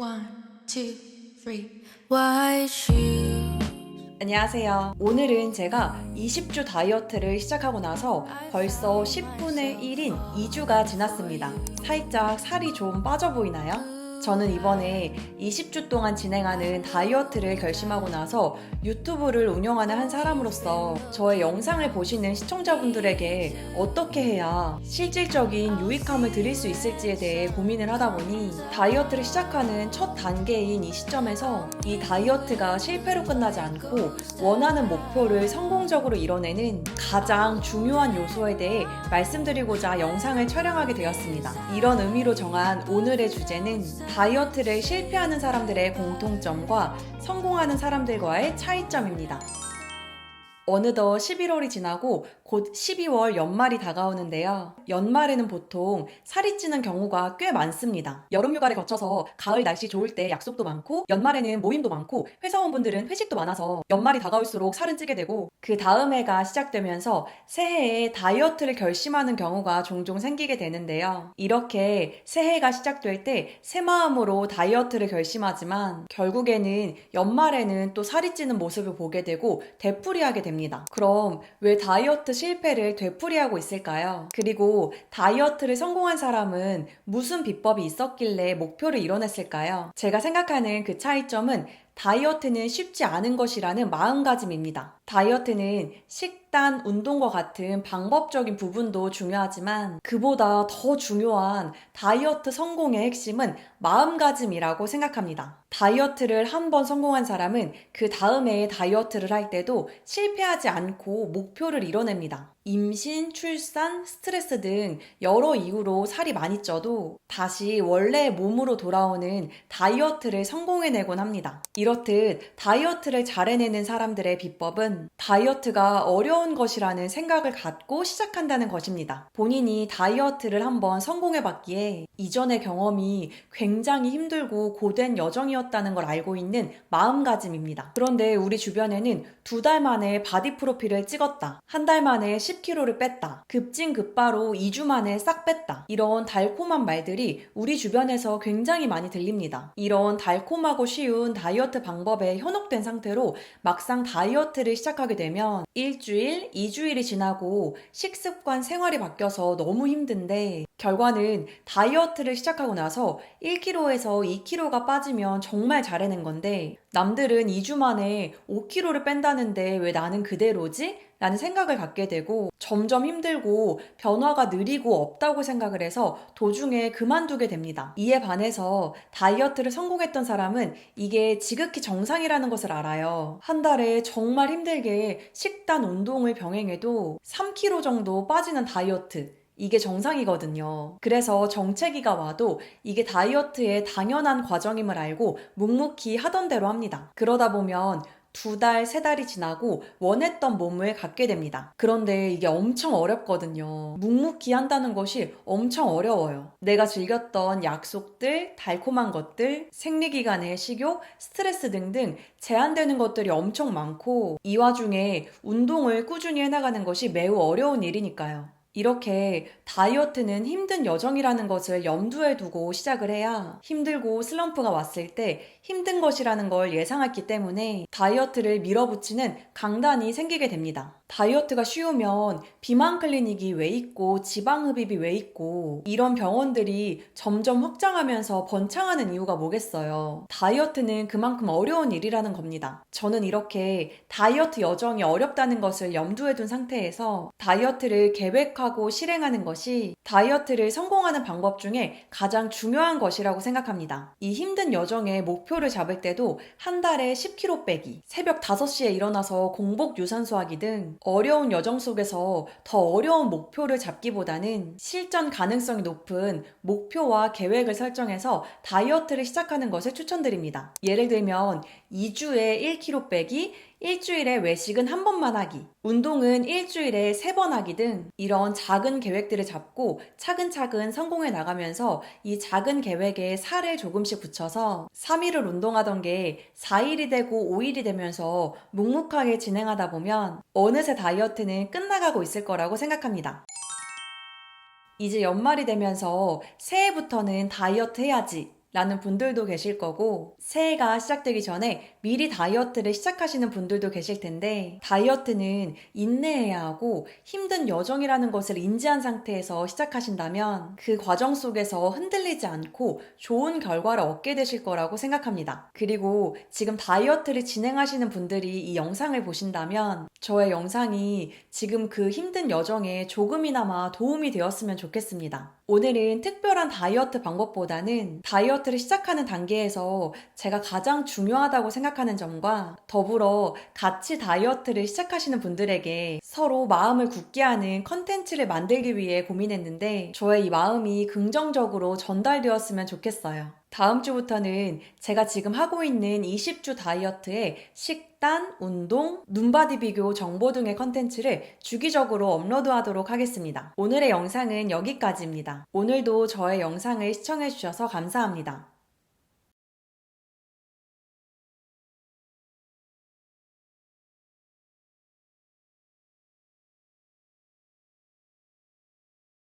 One, two, three. White shoes. 안녕하세요. 오늘은 제가 20주 다이어트를 시작하고 나서 벌써 10분의 1인 2주가 지났습니다. 살짝 살이 좀 빠져 보이나요? 저는 이번에 20주 동안 진행하는 다이어트를 결심하고 나서 유튜브를 운영하는 한 사람으로서 저의 영상을 보시는 시청자분들에게 어떻게 해야 실질적인 유익함을 드릴 수 있을지에 대해 고민을 하다 보니 다이어트를 시작하는 첫 단계인 이 시점에서 이 다이어트가 실패로 끝나지 않고 원하는 목표를 성공적으로 이뤄내는 가장 중요한 요소에 대해 말씀드리고자 영상을 촬영하게 되었습니다. 이런 의미로 정한 오늘의 주제는 다이어트를 실패하는 사람들의 공통점과 성공하는 사람들과의 차이점입니다. 어느덧 11월이 지나고 곧 12월 연말이 다가오는데요. 연말에는 보통 살이 찌는 경우가 꽤 많습니다. 여름 휴가를 거쳐서 가을 날씨 좋을 때 약속도 많고 연말에는 모임도 많고 회사원분들은 회식도 많아서 연말이 다가올수록 살은 찌게 되고 그 다음 해가 시작되면서 새해에 다이어트를 결심하는 경우가 종종 생기게 되는데요. 이렇게 새해가 시작될 때 새 마음으로 다이어트를 결심하지만 결국에는 연말에는 또 살이 찌는 모습을 보게 되고 되풀이하게 됩니다. 그럼 왜 다이어트 실패를 되풀이하고 있을까요? 그리고 다이어트를 성공한 사람은 무슨 비법이 있었길래 목표를 이뤄냈을까요? 제가 생각하는 그 차이점은 다이어트는 쉽지 않은 것이라는 마음가짐입니다. 다이어트는 식 단, 운동과 같은 방법적인 부분도 중요하지만 그보다 더 중요한 다이어트 성공의 핵심은 마음가짐이라고 생각합니다. 다이어트를 한 번 성공한 사람은 그 다음에 다이어트를 할 때도 실패하지 않고 목표를 이뤄냅니다. 임신, 출산, 스트레스 등 여러 이유로 살이 많이 쪄도 다시 원래의 몸으로 돌아오는 다이어트를 성공해내곤 합니다. 이렇듯 다이어트를 잘해내는 사람들의 비법은 다이어트가 어려운 것이라는 생각을 갖고 시작한다는 것입니다. 본인이 다이어트를 한번 성공해 봤기에 이전의 경험이 굉장히 힘들고 고된 여정이었다는 걸 알고 있는 마음가짐입니다. 그런데 우리 주변에는 두 달 만에 바디 프로필을 찍었다. 한 달 만에 10kg를 뺐다. 급진급바로 2주 만에 싹 뺐다. 이런 달콤한 말들이 우리 주변에서 굉장히 많이 들립니다. 이런 달콤하고 쉬운 다이어트 방법에 현혹된 상태로 막상 다이어트를 시작하게 되면 일주일, 2주일이 지나고 식습관 생활이 바뀌어서 너무 힘든데 결과는 다이어트를 시작하고 나서 1kg에서 2kg가 빠지면 정말 잘해낸 건데 남들은 2주 만에 5kg를 뺀다는데 왜 나는 그대로지? 라는 생각을 갖게 되고 점점 힘들고 변화가 느리고 없다고 생각을 해서 도중에 그만두게 됩니다. 이에 반해서 다이어트를 성공했던 사람은 이게 지극히 정상이라는 것을 알아요. 한 달에 정말 힘들게 식단 운동을 병행해도 3kg 정도 빠지는 다이어트. 이게 정상이거든요. 그래서 정체기가 와도 이게 다이어트의 당연한 과정임을 알고 묵묵히 하던 대로 합니다. 그러다 보면 두 달, 세 달이 지나고 원했던 몸을 갖게 됩니다. 그런데 이게 엄청 어렵거든요. 묵묵히 한다는 것이 엄청 어려워요. 내가 즐겼던 약속들, 달콤한 것들, 생리기간의 식욕, 스트레스 등등 제한되는 것들이 엄청 많고 이 와중에 운동을 꾸준히 해나가는 것이 매우 어려운 일이니까요. 이렇게 다이어트는 힘든 여정이라는 것을 염두에 두고 시작을 해야 힘들고 슬럼프가 왔을 때 힘든 것이라는 걸 예상했기 때문에 다이어트를 밀어붙이는 강단이 생기게 됩니다. 다이어트가 쉬우면 비만 클리닉이 왜 있고 지방 흡입이 왜 있고 이런 병원들이 점점 확장하면서 번창하는 이유가 뭐겠어요. 다이어트는 그만큼 어려운 일이라는 겁니다. 저는 이렇게 다이어트 여정이 어렵다는 것을 염두에 둔 상태에서 다이어트를 계획하고 실행하는 것이 다이어트를 성공하는 방법 중에 가장 중요한 것이라고 생각합니다. 이 힘든 여정에 목표를 잡을 때도 한 달에 10kg 빼기, 새벽 5시에 일어나서 공복 유산소 하기 등 어려운 여정 속에서 더 어려운 목표를 잡기보다는 실전 가능성이 높은 목표와 계획을 설정해서 다이어트를 시작하는 것을 추천드립니다. 예를 들면 2주에 1kg 빼기, 일주일에 외식은 한 번만 하기, 운동은 일주일에 세 번 하기 등 이런 작은 계획들을 잡고 차근차근 성공해 나가면서 이 작은 계획에 살을 조금씩 붙여서 3일을 운동하던 게 4일이 되고 5일이 되면서 묵묵하게 진행하다 보면 어느새 다이어트는 끝나가고 있을 거라고 생각합니다. 이제 연말이 되면서 새해부터는 다이어트 해야지. 라는 분들도 계실 거고, 새해가 시작되기 전에 미리 다이어트를 시작하시는 분들도 계실 텐데, 다이어트는 인내해야 하고 힘든 여정이라는 것을 인지한 상태에서 시작하신다면 그 과정 속에서 흔들리지 않고 좋은 결과를 얻게 되실 거라고 생각합니다. 그리고 지금 다이어트를 진행하시는 분들이 이 영상을 보신다면 저의 영상이 지금 그 힘든 여정에 조금이나마 도움이 되었으면 좋겠습니다. 오늘은 특별한 다이어트 방법보다는 다이어트 를 시작하는 단계에서 제가 가장 중요하다고 생각하는 점과 더불어 같이 다이어트를 시작하시는 분들에게 서로 마음을 굳게 하는 컨텐츠를 만들기 위해 고민했는데 저의 이 마음이 긍정적으로 전달되었으면 좋겠어요. 다음 주부터는 제가 지금 하고 있는 20주 다이어트의 식단, 운동, 눈바디 비교 정보 등의 컨텐츠를 주기적으로 업로드하도록 하겠습니다. 오늘의 영상은 여기까지입니다. 오늘도 저의 영상을 시청해주셔서 감사합니다.